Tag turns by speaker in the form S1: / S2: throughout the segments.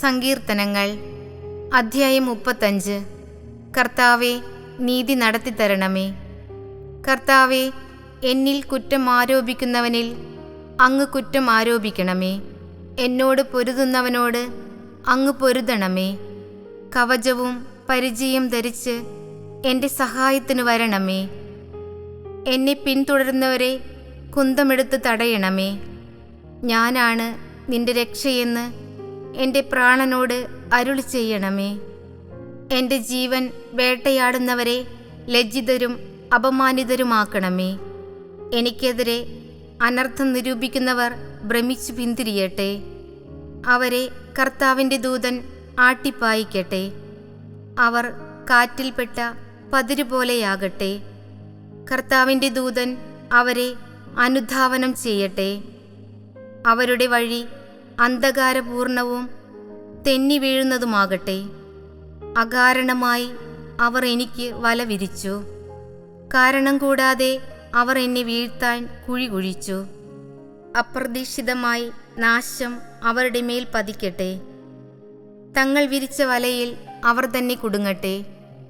S1: സങ്കീർത്തനങ്ങൾ. അധ്യായം മുപ്പത്തഞ്ച്. കർത്താവെ നീതി നടത്തിത്തരണമേ. കർത്താവെ എന്നിൽ കുറ്റം ആരോപിക്കുന്നവനിൽ അങ്ങ് കുറ്റം ആരോപിക്കണമേ. എന്നോട് പൊരുതുന്നവനോട് അങ്ങ് പൊരുതണമേ. കവചവും പരിചയം ധരിച്ച് എന്റെ സഹായത്തിന് വരണമേ. എന്നെ പിന്തുടരുന്നവരെ കുന്തമെടുത്ത് തടയണമേ. ഞാനാണ് നിന്റെ രക്ഷയെന്ന് എന്റെ പ്രാണനോട് അരുളി ചെയ്യണമേ. എന്റെ ജീവൻ വേട്ടയാടുന്നവരെ ലജ്ജിതരും അപമാനിതരുമാക്കണമേ. എനിക്കെതിരെ അനർത്ഥം നിരൂപിക്കുന്നവർ ഭ്രമിച്ചു പിന്തിരിയട്ടെ. അവരെ കർത്താവിന്റെ ദൂതൻ ആട്ടിപ്പായിക്കട്ടെ. അവർ കാറ്റിൽപ്പെട്ട പതിരു പോലെയാകട്ടെ. കർത്താവിന്റെ ദൂതൻ അവരെ അനുധാവനം ചെയ്യട്ടെ. അവരുടെ വഴി അന്ധകാരപൂർണവും തെന്നി വീഴുന്നതുമാകട്ടെ അകാരണമായി അവർ എനിക്ക് വല വിരിച്ചു. കാരണം കൂടാതെ അവർ എന്നെ വീഴ്ത്താൻ കുഴി കുഴിച്ചു. അപ്രതീക്ഷിതമായി നാശം അവരുടെ മേൽ പതിക്കട്ടെ. തങ്ങൾ വിരിച്ച വലയിൽ അവർ തന്നെ കുടുങ്ങട്ടെ.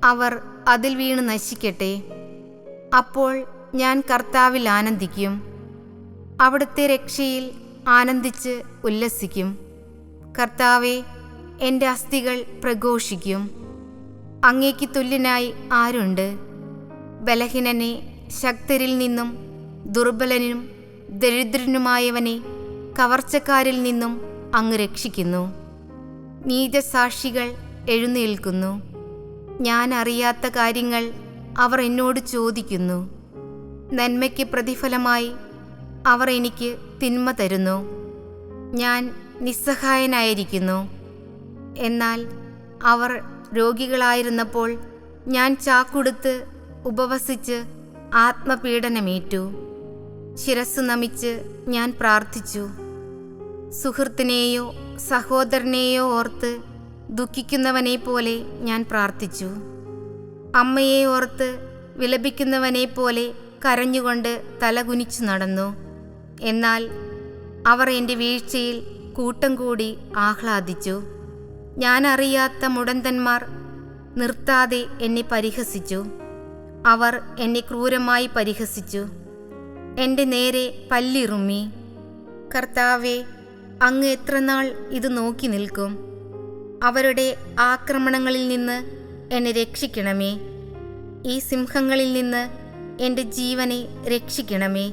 S1: അവർ അതിൽ വീണ് നശിക്കട്ടെ. അപ്പോൾ ഞാൻ കർത്താവിൽ ആനന്ദിക്കും. അവിടുത്തെ രക്ഷയിൽ ആനന്ദിച്ച് ഉല്ലസിക്കും. കർത്താവെ എന്റെ അസ്ഥികൾ പ്രഘോഷിക്കും. അങ്ങേക്ക് തുല്യനായി ആരുണ്ട്? ബലഹീനനെ ശക്തരിൽ നിന്നും ദുർബലനും ദരിദ്രനുമായവനെ കവർച്ചക്കാരിൽ നിന്നും അങ്ങ് രക്ഷിക്കുന്നു. നീതസാക്ഷികൾ എഴുന്നേൽക്കുന്നു. ഞാൻ അറിയാത്ത കാര്യങ്ങൾ അവർ എന്നോട് ചോദിക്കുന്നു. നന്മയ്ക്ക് പ്രതിഫലമായി അവർ എനിക്ക് തിന്മ തരുന്നു. ഞാൻ നിസ്സഹായനായിരിക്കുന്നു. എന്നാൽ അവർ രോഗികളായിരുന്നപ്പോൾ ഞാൻ ചാക്കുടുത്ത് ഉപവസിച്ച് ആത്മപീഡനമേറ്റു. ശിരസ് നമിച്ച് ഞാൻ പ്രാർത്ഥിച്ചു. സുഹൃത്തിനെയോ സഹോദരനെയോ ഓർത്ത് ദുഃഖിക്കുന്നവനെ പോലെ ഞാൻ പ്രാർത്ഥിച്ചു. അമ്മയെ ഓർത്ത് വിലപിക്കുന്നവനെ പോലെ കരഞ്ഞുകൊണ്ട് തലകുനിച്ചു നടന്നു. എന്നാൽ അവർ എന്റെ വീഴ്ചയിൽ കൂട്ടം കൂടി ആഹ്ലാദിച്ചു. ഞാനറിയാത്ത മുടന്തന്മാർ നിർത്താതെ എന്നെ പരിഹസിച്ചു. അവർ എന്നെ ക്രൂരമായി പരിഹസിച്ചു. എന്റെ നേരെ പല്ലിറുമ്മി. കർത്താവെ അങ്ങ് എത്രനാൾ ഇത് നോക്കി നിൽക്കും? അവരുടെ ആക്രമണങ്ങളിൽ നിന്ന് എന്നെ രക്ഷിക്കണമേ. ഈ സിംഹങ്ങളിൽ നിന്ന് എന്റെ ജീവനെ രക്ഷിക്കണമേ.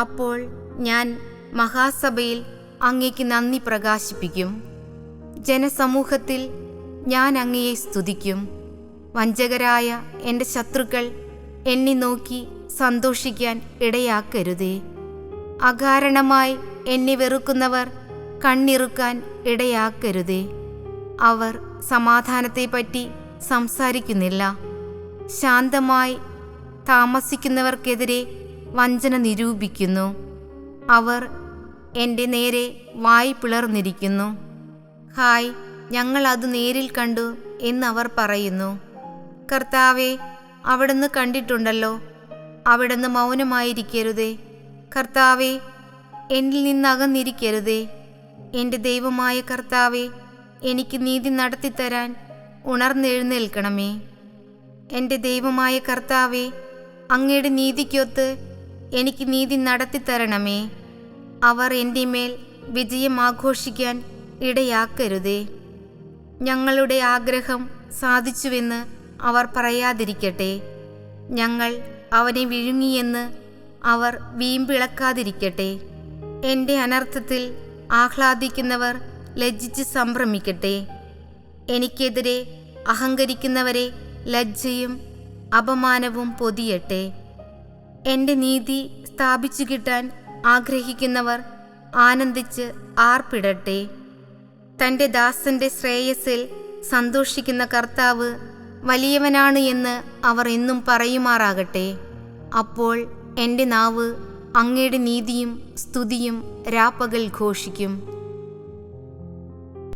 S1: അപ്പോൾ ഞാൻ മഹാസഭയിൽ അങ്ങേക്ക് നന്ദി പ്രകാശിപ്പിക്കും. ജനസമൂഹത്തിൽ ഞാൻ അങ്ങയെ സ്തുതിക്കും. വഞ്ചകരായ എന്റെ ശത്രുക്കൾ എന്നെ നോക്കി സന്തോഷിക്കാൻ ഇടയാക്കരുതേ. അകാരണമായി എന്നെ വെറുക്കുന്നവർ കണ്ണിറുക്കാൻ ഇടയാക്കരുതേ. അവർ സമാധാനത്തെപ്പറ്റി സംസാരിക്കുന്നില്ല. ശാന്തമായി താമസിക്കുന്നവർക്കെതിരെ വഞ്ചന നിരൂപിക്കുന്നു. അവർ എന്റെ നേരെ വായി പിളർന്നിരിക്കുന്നു. ഹായ് ഞങ്ങൾ അത് നേരിൽ കണ്ടു അവർ പറയുന്നു. കർത്താവെ അവിടുന്ന് കണ്ടിട്ടുണ്ടല്ലോ. അവിടുന്ന് മൗനമായിരിക്കരുതേ. കർത്താവെ എന്നിൽ നിന്നകന്നിരിക്കരുതേ. എന്റെ ദൈവമായ കർത്താവെ എനിക്ക് നീതി നടത്തിത്തരാൻ ഉണർന്നെഴുന്നേൽക്കണമേ. എന്റെ ദൈവമായ കർത്താവെ അങ്ങയുടെ നീതിക്കൊത്ത് എനിക്ക് നീതി നടത്തിത്തരണമേ. അവർ എന്റെ മേൽ വിജയം ആഘോഷിക്കാൻ ഇടയാക്കരുതേ. ഞങ്ങളുടെ ആഗ്രഹം സാധിച്ചുവെന്ന് അവർ പറയാതിരിക്കട്ടെ. ഞങ്ങൾ അവനെ വിഴുങ്ങിയെന്ന് അവർ വീമ്പിളക്കാതിരിക്കട്ടെ. എന്റെ അനർത്ഥത്തിൽ ആഹ്ലാദിക്കുന്നവർ ലജ്ജിച്ച് സംഭ്രമിക്കട്ടെ. എനിക്കെതിരെ അഹങ്കരിക്കുന്നവരെ ലജ്ജയും അപമാനവും പൊതിയട്ടെ. എന്റെ നീതി സ്ഥാപിച്ചു കിട്ടാൻ ആഗ്രഹിക്കുന്നവർ ആനന്ദിച്ച് ആർപ്പിടട്ടെ. തന്റെ ദാസന്റെ ശ്രേയസിൽ സന്തോഷിക്കുന്ന കർത്താവ് വലിയവനാണ് എന്ന് അവർ എന്നും പറയുമാറാകട്ടെ. അപ്പോൾ എന്റെ നാവ് അങ്ങയുടെ നീതിയും സ്തുതിയും രാപ്പകൽ ഘോഷിക്കും.